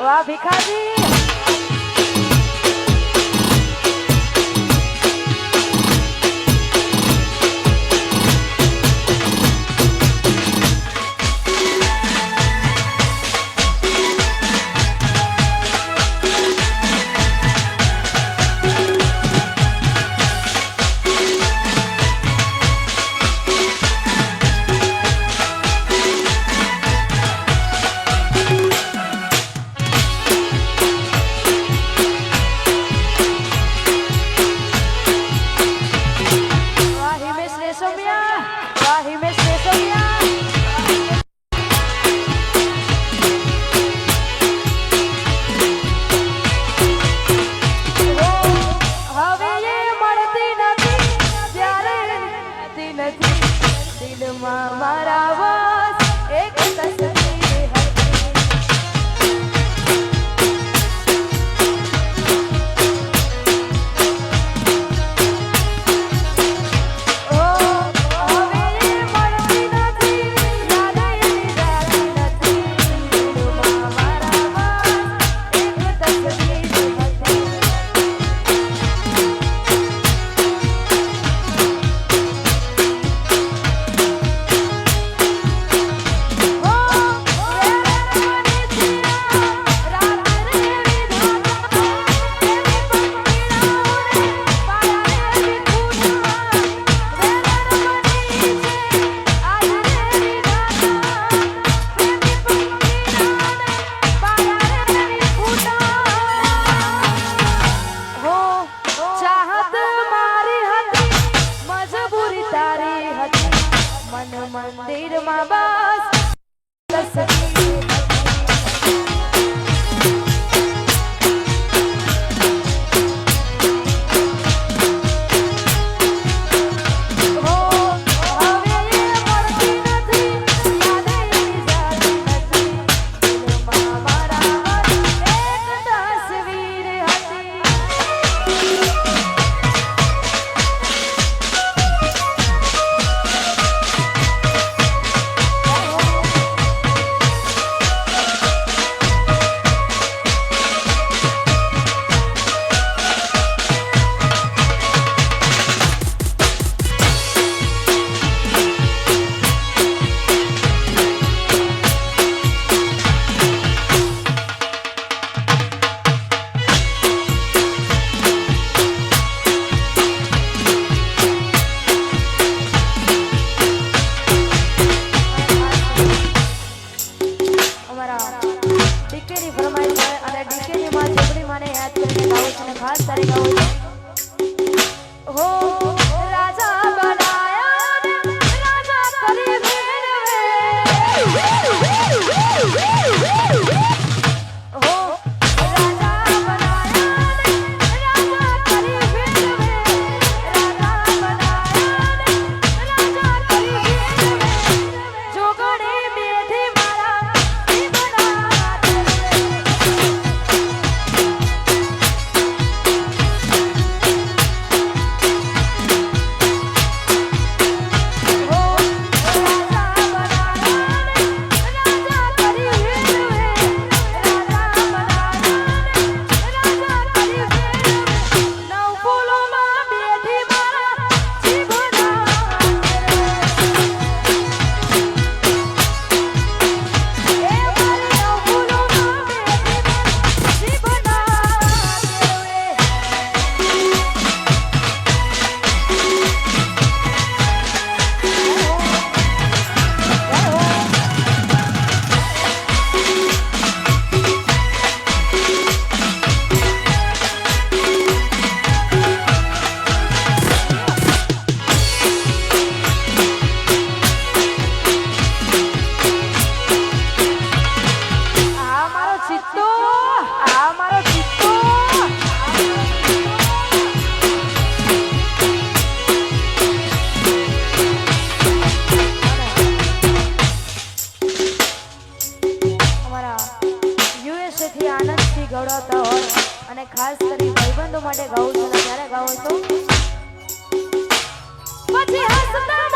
વાહ ભિખાજી. 什么呀？Hanuman, they do my boss. Woo! અને ખાસ કરી ભાઈબંધો માટે ગાઉં છું ત્યારે ગાવો છો? પછી હસતા